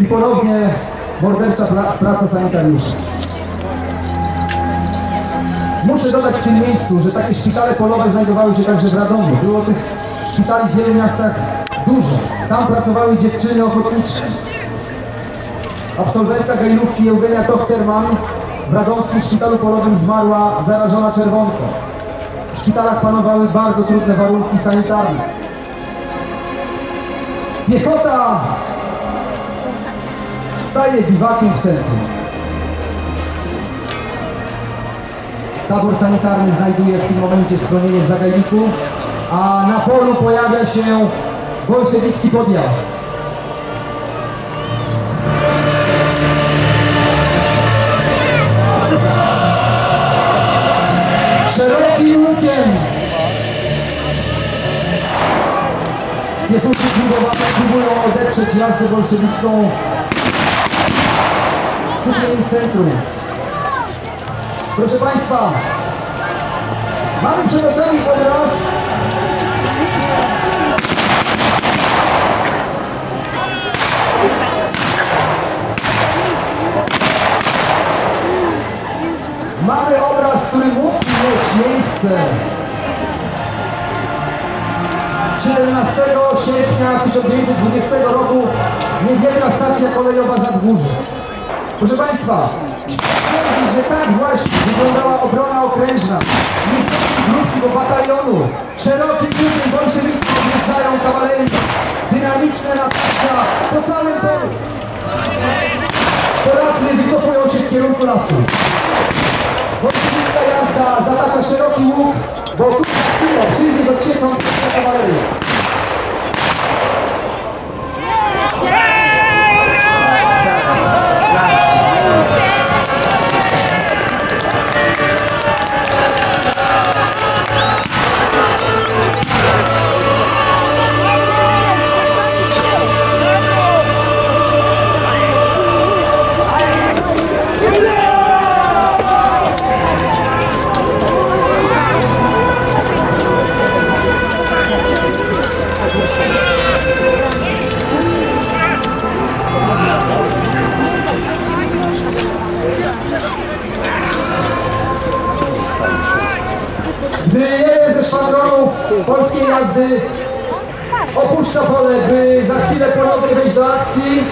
i ponownie mordercza pra praca sanitariuszy. Muszę dodać w tym miejscu, że takie szpitale polowe znajdowały się także w Radomiu. Było tych szpitali w wielu miastach dużo. Tam pracowały dziewczyny ochotniczki. Absolwentka gejlówki Eugenia Tochterman w radomskim szpitalu polowym zmarła zarażona czerwonką. W szpitalach panowały bardzo trudne warunki sanitarne. Piechota staje biwakiem w centrum. Tabor sanitarny znajduje w tym momencie schronienie w Zagajniku, a na polu pojawia się bolszewicki podjazd. Szerokim łukiem klubowacze próbują odeprzeć jazdę bolszewicką w centrum. Proszę Państwa, mamy przed oczami obraz Mamy obraz, który mógł mieć miejsce 17 sierpnia 1920 roku niewielka stacja kolejowa Zadwórze. Proszę Państwa, powiedzieć, że tak właśnie wyglądała obrona okrężna. Niewielkie grupki po batalionu, szerokim łukiem bolszewicki odjeżdżają kawalerii, dynamiczne natarcia po całym polu. Polacy wycofują się w kierunku lasu. Bolszewicka jazda zatacza szeroki łuk, bo tu chwilę przyjdzie z odsieczą kawalerii. Polskiej jazdy. Opuszcza pole, by za chwilę ponownie wejść do akcji,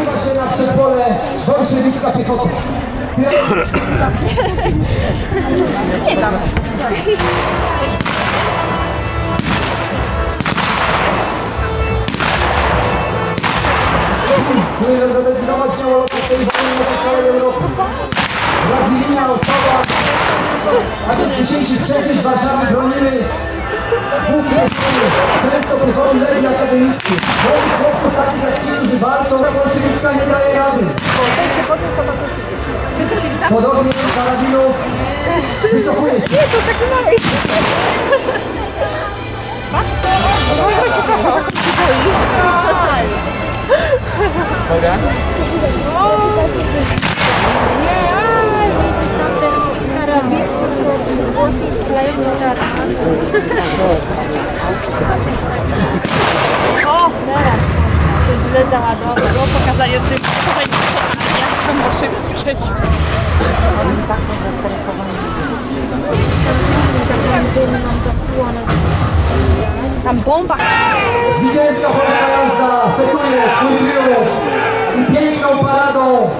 Wysuwa się na przedpole bolszewicka piechota. Nie dam. które zadecydować miało o tej wojnie w całej Europie. Brazylia, Osoba, a do dzisiejszych przekryć Warszawy broniły głównie często przychodzi lewi akademicki. Młodych chłopców takich ta bolszewicka nie daje rady. Podobnie do karabinów wycofuje się. Nie, to taki mały. zachęcała do, do pokazania tych Jacka Moszewskiego. Oni tak są zestresowani. Tam bomba. Zwycięska polska jazda fetuje swój triumf i piękną paradą